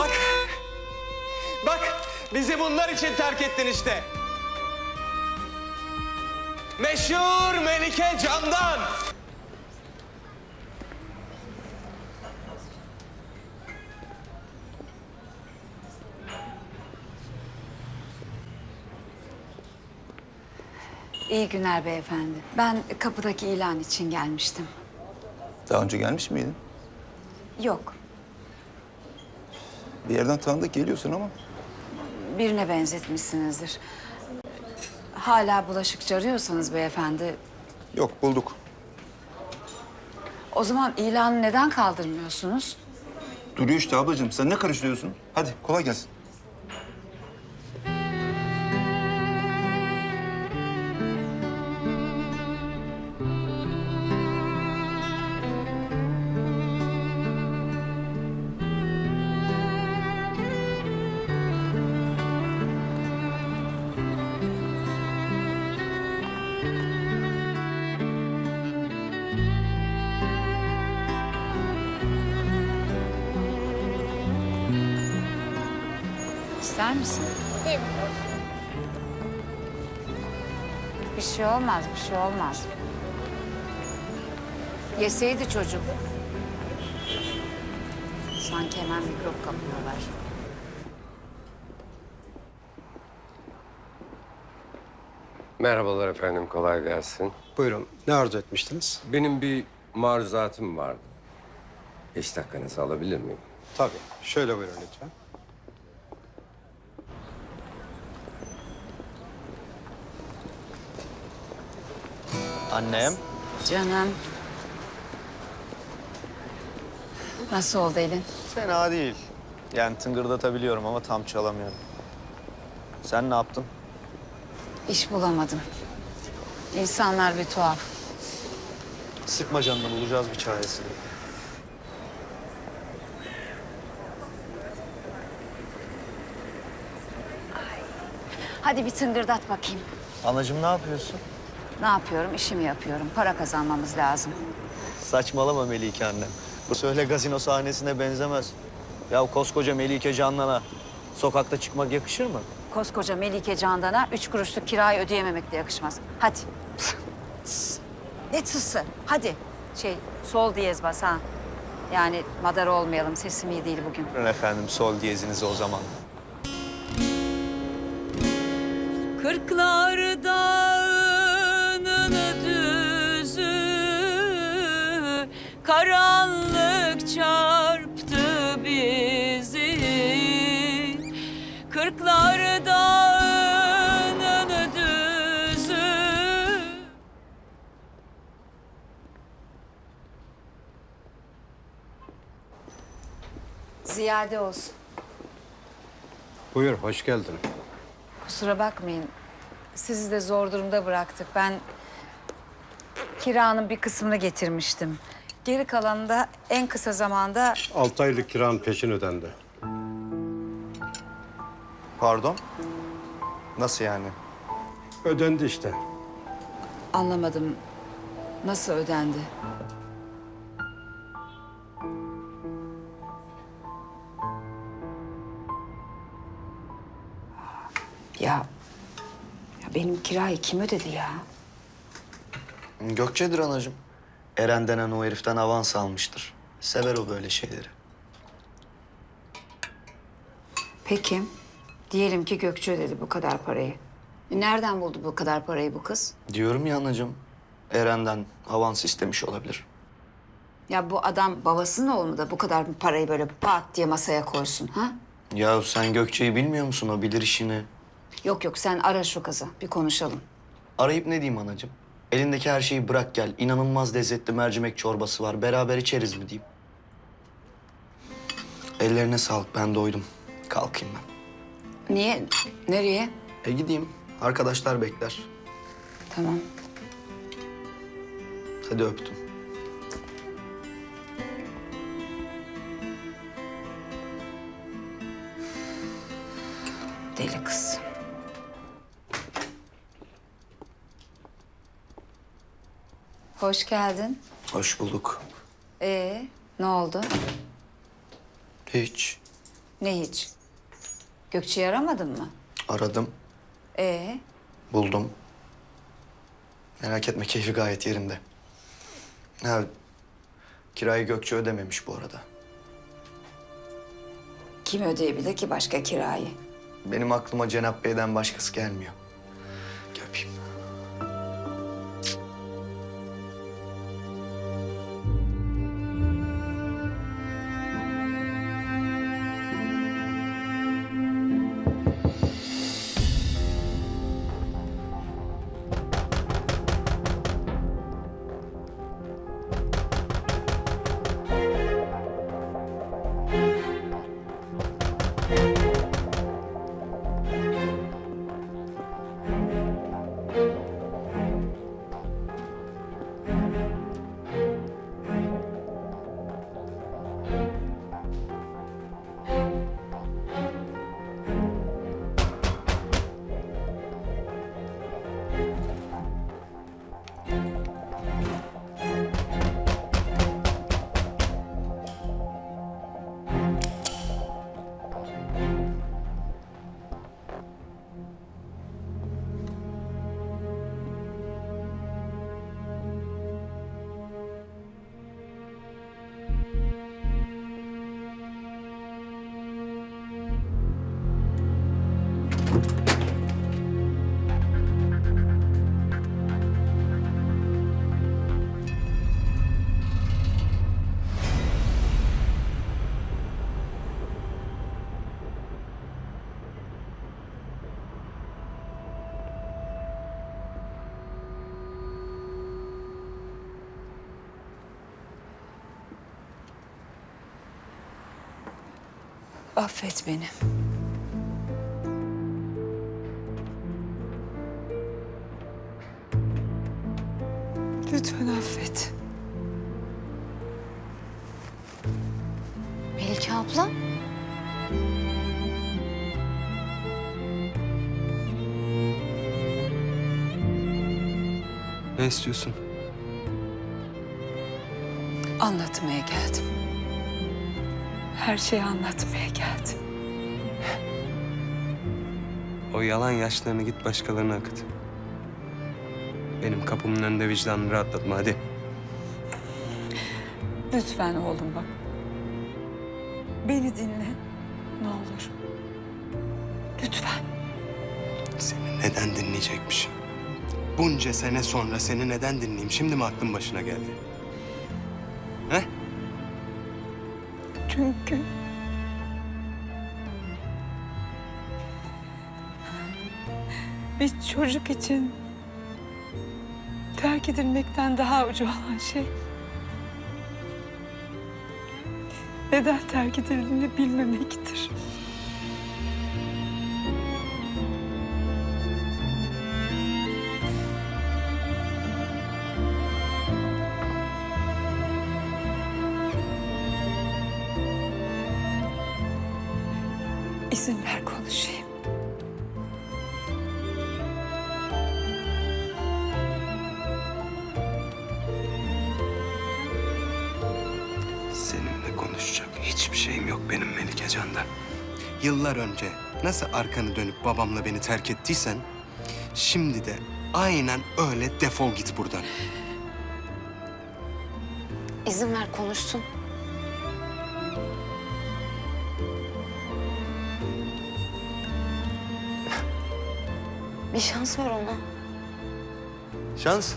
Bak. Bak bizi bunlar için terk ettin işte. Meşhur Melike Candan. İyi günler beyefendi. Ben kapıdaki ilan için gelmiştim. Daha önce gelmiş miydin? Yok, Bir yerden tanıdık geliyorsun ama. birine benzetmişsinizdir. Hala bulaşıkçı arıyorsanız beyefendi, Yok bulduk. o zaman ilanı neden kaldırmıyorsunuz? Duruyor işte ablacığım. Sen ne karıştırıyorsun? Hadi kolay gelsin. İster misin? Bir şey olmaz, bir şey olmaz. Yeseydi çocuk. Sanki hemen mikrop kapıyorlar. Merhabalar efendim, kolay gelsin. Buyurun. Ne arzu etmiştiniz? Benim bir maruzatım vardı. Beş dakikanızı alabilir miyim? Tabii. Şöyle buyurun lütfen. Annem. Canım. Nasıl oldu elin? Fena değil. Yani tıngırdatabiliyorum ama tam çalamıyorum. Sen ne yaptın? İş bulamadım. İnsanlar bir tuhaf. Sıkma canını bulacağız bir çaresini. Hadi bir tıngırdat bakayım. Anacığım ne yapıyorsun? Ne yapıyorum? İşimi yapıyorum. Para kazanmamız lazım. Saçmalama Melike annem. Bu söyle gazino sahnesine benzemez. Ya koskoca Melike Canlan'a sokakta çıkmak yakışır mı? Koskoca Melike Candan'a üç kuruşluk kirayı ödeyememek de yakışmaz. Hadi. Tıs. ne tısı? Hadi. Şey, sol diyez bas ha. Yani madara olmayalım. Sesim iyi değil bugün. Buyurun efendim sol diyezinizi o zaman. Kırklar Karanlık çarptı bizi Kırklar dağının düzü Ziyade olsun. Buyur, hoş geldin. Kusura bakmayın. Sizi de zor durumda bıraktık. Ben kiranın bir kısmını getirmiştim. Geri kalanı da en kısa zamanda Altı aylık kiranın peşin ödendi. Pardon? Nasıl yani? Ödendi işte. anlamadım. Nasıl ödendi? Ya, ya benim kirayı kim ödedi ya? Gökçe'dir anacığım. Eren denen o heriften avans almıştır. Sever o böyle şeyleri. Peki, diyelim ki Gökçe ödedi bu kadar parayı. E, Nereden buldu bu kadar parayı bu kız? Diyorum ya anacığım. Eren'den avans istemiş olabilir. Ya bu adam babasının oğlu da bu kadar parayı böyle pat diye masaya koysun ha? Ya sen Gökçe'yi bilmiyor musun? O bilir işini. Yok yok sen ara şu kızı bir konuşalım. Arayıp ne diyeyim anacığım? Elindeki her şeyi bırak gel. İnanılmaz lezzetli mercimek çorbası var. Beraber içeriz mi diyeyim? Ellerine sağlık. Ben doydum. Kalkayım ben. Niye? Nereye? E gideyim. Arkadaşlar bekler. Tamam. Hadi öptüm. Hoş geldin. Hoş bulduk. Ee, ne oldu? Hiç. Ne hiç? Gökçe'yi aramadın mı? Aradım, Ee, buldum. Merak etme keyfi gayet yerinde. Ha, kirayı Gökçe ödememiş bu arada. kim ödeyebilir ki başka kirayı? Benim aklıma Cenap Bey'den başkası gelmiyor. Affet beni. Lütfen affet. Melike abla? Ne istiyorsun? Anlatmaya geldim. Her şeyi anlatmaya geldim. O yalan yaşlarını git başkalarına akıt. Benim kapımın önünde vicdanını rahatlatma hadi. Lütfen oğlum bak. Beni dinle. Ne olur. Lütfen. Seni neden dinleyecekmişim? Bunca sene sonra seni neden dinleyeyim? Şimdi mi aklın başına geldi? Çünkü... Bir çocuk için terk edilmekten daha ucu olan şey... Neden terk edildiğini bilmemektir. İzin ver konuşayım. Seninle konuşacak hiçbir şeyim yok benim Melike Can'da. Yıllar önce nasıl arkanı dönüp babamla beni terk ettiysen... ...şimdi de aynen öyle defol git buradan. İzin ver konuşsun. Bir şans ver ona. Şans.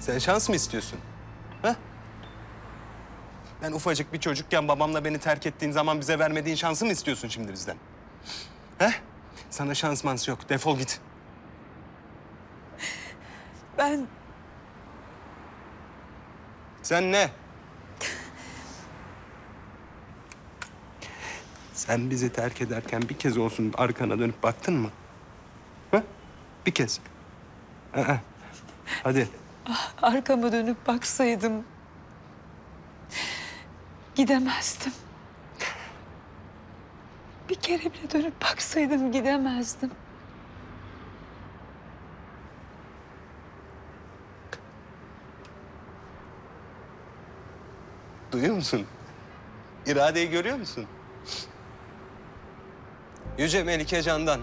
Sen şans mı istiyorsun? Ha? Ben ufacık bir çocukken babamla beni terk ettiğin zaman bize vermediğin şansı mı istiyorsun şimdi bizden? Ha? Sana şans mans yok. Defol git. Ben Sen ne? Sen bizi terk ederken bir kez olsun arkana dönüp baktın mı? Ha? Bir kez. Aa, hadi. arkamı dönüp baksaydım... ...gidemezdim. Bir kere bile dönüp baksaydım gidemezdim. Duyuyor musun? İradeyi görüyor musun? Yüce Melike Can'dan.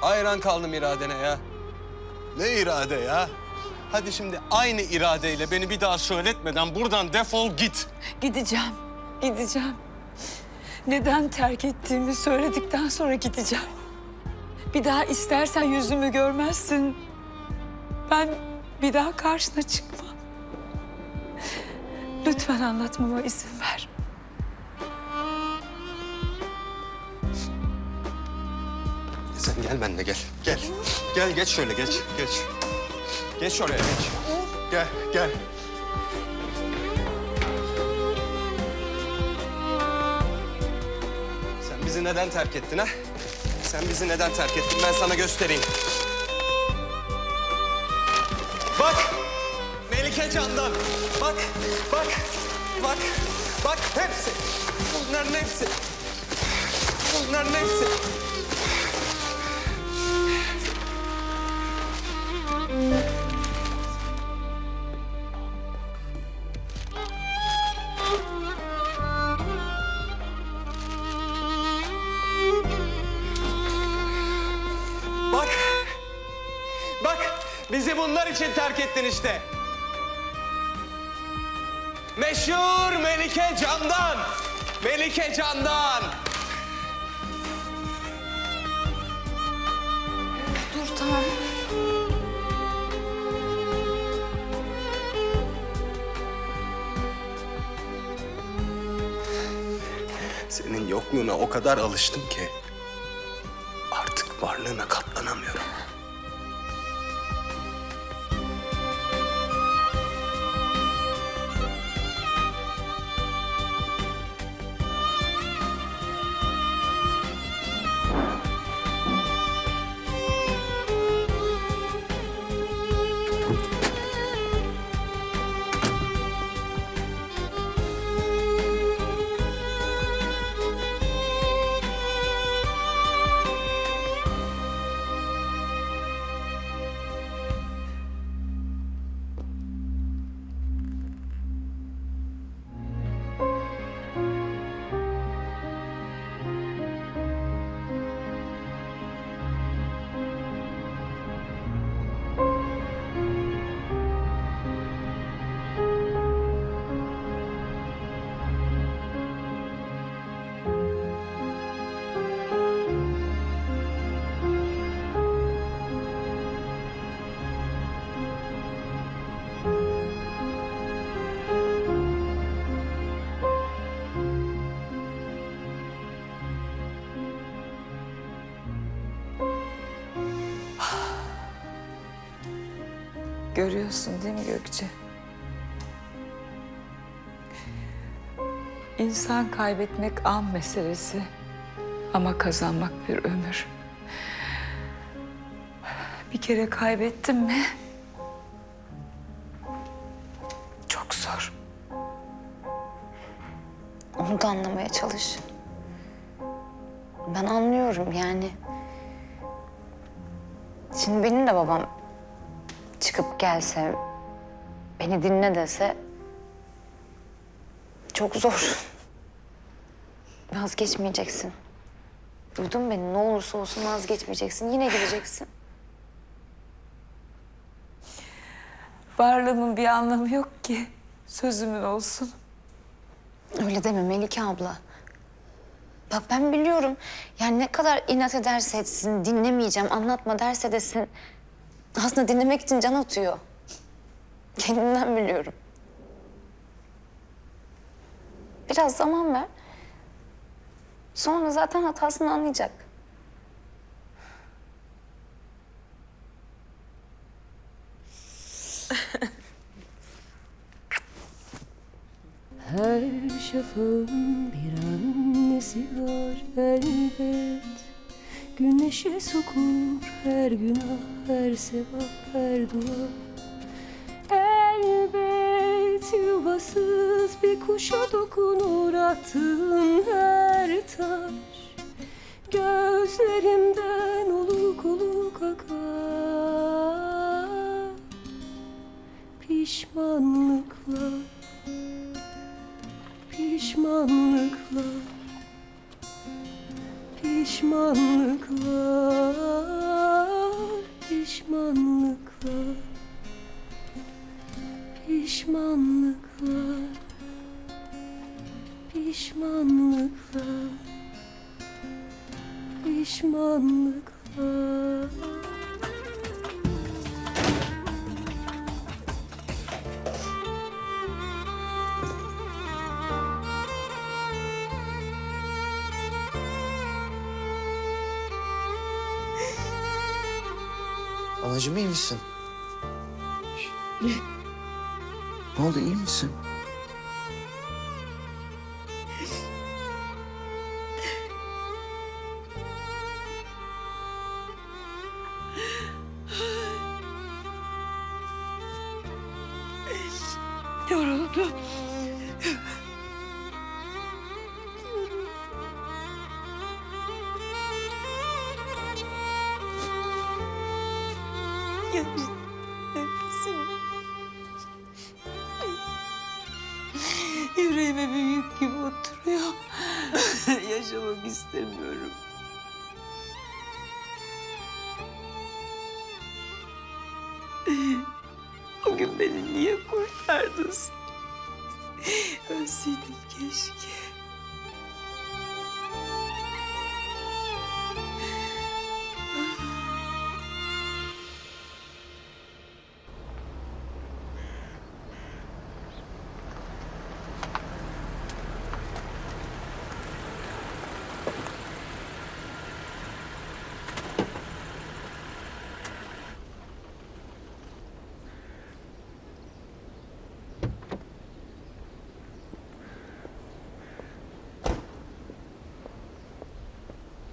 Hayran kaldım iradene ya. Ne irade ya? Hadi şimdi aynı iradeyle beni bir daha söyletmeden buradan defol git. Gideceğim, gideceğim. Neden terk ettiğimi söyledikten sonra gideceğim. Bir daha istersen yüzümü görmezsin. Ben bir daha karşına çıkmam. Lütfen anlatmama izin ver. Sen gel benimle gel. Gel. Gel geç şöyle geç. Geç. Geç oraya geç. Gel gel. Sen bizi neden terk ettin ha? Sen bizi neden terk ettin ben sana göstereyim. Bak! Melike Can'dan. Bak, bak, bak, bak hepsi. Bunların hepsi. Bunların hepsi. Bak. Bak. Bizi bunlar için terk ettin işte. Meşhur Melike Candan. Melike Candan. Dur tamam. Senin yokluğuna o kadar alıştım ki artık varlığına katlanamıyorum. Görüyorsun değil mi Gökçe? İnsan kaybetmek an meselesi ama kazanmak bir ömür. Bir kere kaybettim mi? Çok zor. Onu da anlamaya çalış. Ben anlıyorum yani. Şimdi benim de babam çıkıp gelse, beni dinle dese çok zor. Vazgeçmeyeceksin. Duydun beni ne olursa olsun vazgeçmeyeceksin. Yine gideceksin. Varlığımın bir anlamı yok ki. Sözümün olsun. Öyle deme Melike abla. Bak ben biliyorum. Yani ne kadar inat ederse etsin, dinlemeyeceğim, anlatma derse desin. Aslında dinlemek için can atıyor. Kendimden biliyorum. Biraz zaman ver. Sonra zaten hatasını anlayacak. Her şafağın bir annesi var elbet Güneşe sokulur her günah, her sevap, her dua Elbet yuvasız bir kuşa dokunur attığın her taş. Gözlerimden oluk oluk akar. Pişmanlıklar Pişmanlıklar, pişmanlıklar, pişmanlıklar, pişmanlıklar, pişmanlıklar. Anacığım iyi misin? Ne oldu iyi misin?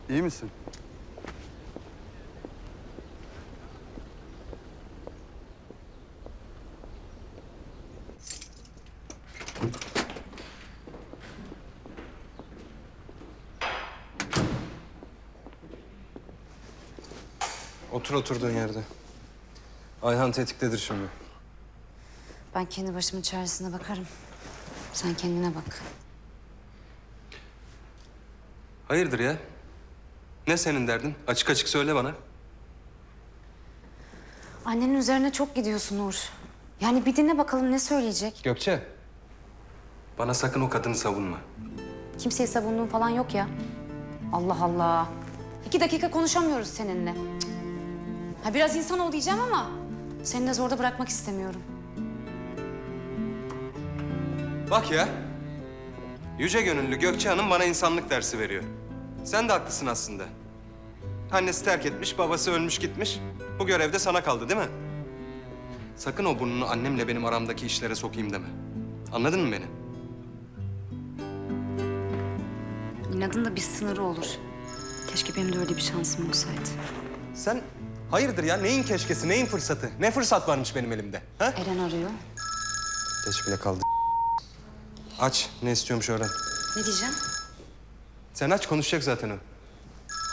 İyi misin? Otur oturduğun yerde. Ayhan tetiktedir şimdi. Ben kendi başımın çaresine bakarım. Sen kendine bak. Hayırdır ya? Ne senin derdin? Açık açık söyle bana. Annenin üzerine çok gidiyorsun Uğur. Yani bir dinle bakalım ne söyleyecek. Gökçe. Bana sakın o kadını savunma. Kimseyi savunduğun falan yok ya. Allah Allah. İki dakika konuşamıyoruz seninle. Cık. Ha biraz insan ol diyeceğim ama seni de zorda bırakmak istemiyorum. Bak ya. Yüce gönüllü Gökçe Hanım bana insanlık dersi veriyor. Sen de haklısın aslında. Annesi terk etmiş, babası ölmüş gitmiş. Bu görev de sana kaldı değil mi? Sakın o burnunu annemle benim aramdaki işlere sokayım deme. Anladın mı beni? İnadın da bir sınırı olur. Keşke benim de öyle bir şansım olsaydı. Sen hayırdır ya? Neyin keşkesi, neyin fırsatı? Ne fırsat varmış benim elimde? Ha? Eren arıyor. Geç bile kaldı. Aç, ne istiyormuş öğren. Ne diyeceğim? Sen aç, konuşacak zaten o.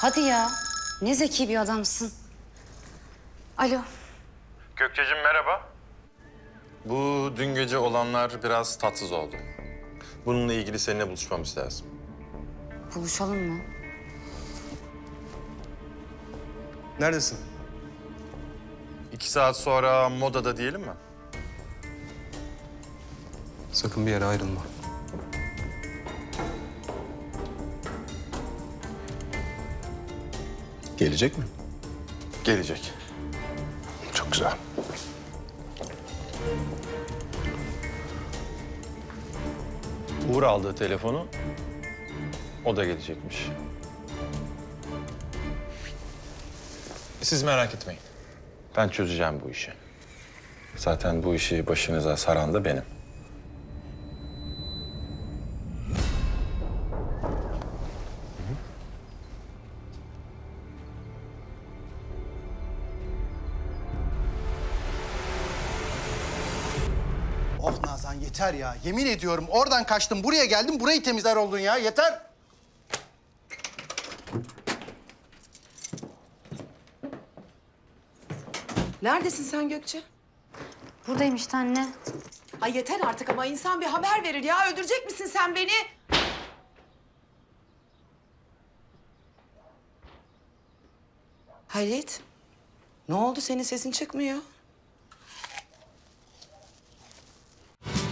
Hadi ya. Ne zeki bir adamsın. Alo. Gökçe'cim merhaba. Bu dün gece olanlar biraz tatsız oldu. Bununla ilgili seninle buluşmamız lazım. Buluşalım mı? Neredesin? İki saat sonra modada diyelim mi? Sakın bir yere ayrılma. Gelecek mi? Gelecek. Çok güzel. Uğur aldığı telefonu o da gelecekmiş. Siz merak etmeyin. Ben çözeceğim bu işi. Zaten bu işi başınıza saran da benim. Yeter ya. Yemin ediyorum oradan kaçtım, buraya geldim, burayı temizler oldun ya. Yeter. Neredesin sen Gökçe? Buradayım işte anne. Ay yeter artık ama insan bir haber verir ya. Öldürecek misin sen beni? Hayret. Ne oldu senin sesin çıkmıyor?